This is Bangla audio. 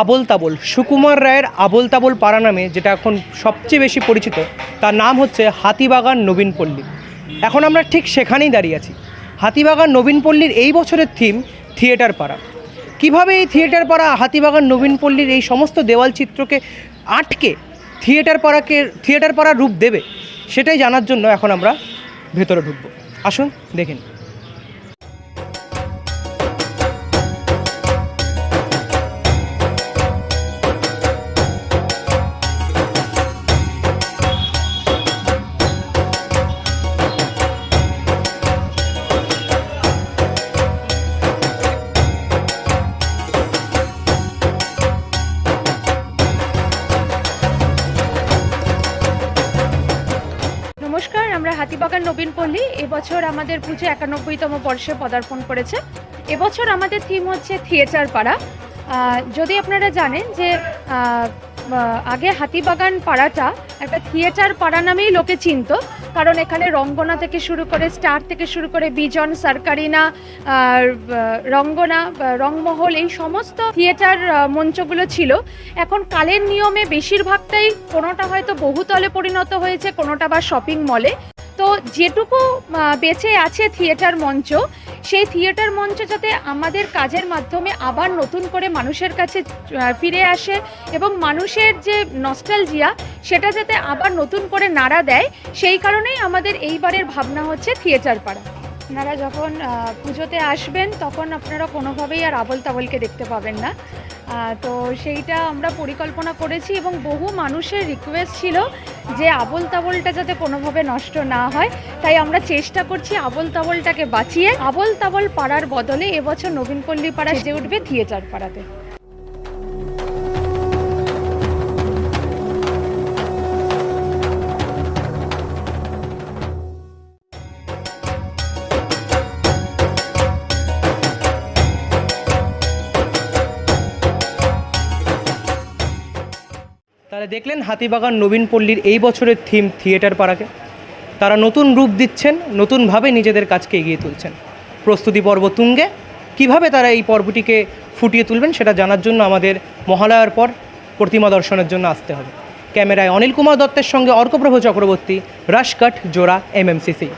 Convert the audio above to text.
আবল তাবল সুকুমার রায়ের আবল তাবল পাড়া নামে, যেটা এখন সবচেয়ে বেশি পরিচিত, তার নাম হচ্ছে হাতিবাগান নবীনপল্লী এখন আমরা ঠিক সেখানেই দাঁড়িয়ে আছি। হাতিবাগান নবীনপল্লীর এই বছরের থিম থিয়েটার পাড়া। কীভাবে এই থিয়েটার পাড়া, হাতিবাগান নবীনপল্লীর এই সমস্ত দেওয়াল চিত্রকে আটকে থিয়েটার পাড়াকে থিয়েটার পাড়ার রূপ দেবে, সেটাই জানার জন্য এখন আমরা ভেতরে ঢুকবো। আসুন দেখেন নমস্কার, আমরা হাতিবাগান নবীন পল্লী এবছর আমাদের পুজো একানব্বইতম বর্ষে পদার্পণ করেছে। এবছর আমাদের থিম হচ্ছে থিয়েটার পাড়া। যদি আপনারা জানেন যে আগে হাতিবাগান পাড়াটা একটা থিয়েটার পাড়া নামেই লোকে চিনতো। কারণ এখানে রঙ্গনা থেকে শুরু করে স্টার থেকে শুরু করে বিজন, সার্কারিনা রঙ্গনা রংমহল, এই সমস্ত থিয়েটার মঞ্চগুলো ছিল। এখন কালের নিয়মে বেশিরভাগটাই কোনোটা হয়তো বহুতলে পরিণত হয়েছে, কোনোটা বা শপিং মলে তো যেটুকু বেঁচে আছে থিয়েটার মঞ্চ সেই থিয়েটার মঞ্চ যাতে আমাদের কাজের মাধ্যমে আবার নতুন করে মানুষের কাছে ফিরে আসে এবং মানুষের যে নস্টালজিয়া সেটা যাতে আবার নতুন করে নাড়া দেয়, সেই কারণেই আমাদের এইবারের ভাবনা হচ্ছে থিয়েটার পাড়া। আপনারা যখন পুজোতে আসবেন তখন আপনারা কোনোভাবেই আর আবল তাবলকে দেখতে পাবেন না। তো সেইটা আমরা পরিকল্পনা করেছি এবং বহু মানুষের রিকোয়েস্ট ছিল যে আবল তাবলটা যাতে কোনোভাবে নষ্ট না হয়। তাই আমরা চেষ্টা করছি আবল তাবলটাকে বাঁচিয়ে। আবল তাবল পাড়ার বদলে এবছর নবীনপল্লী পাড়া সেজে উঠবে থিয়েটার পাড়াতে। তাহলে দেখলেন হাতিবাগান নবীনপল্লীর এই বছরের থিম থিয়েটার পাড়াকে। তারা নতুন রূপ দিচ্ছেন, নতুনভাবে নিজেদের কাজকে এগিয়ে তুলছেন। প্রস্তুতি পর্ব তুঙ্গে, কীভাবে তারা এই পর্বটিকে ফুটিয়ে তুলবেন সেটা জানার জন্য আমাদের মহালয়ার পর প্রতিমা দর্শনের জন্য আসতে হবে। ক্যামেরায় অনিল কুমার দত্তের সঙ্গে অর্কপ্রভ চক্রবর্তী রাশকাট জোড়া, এমএমসিসি।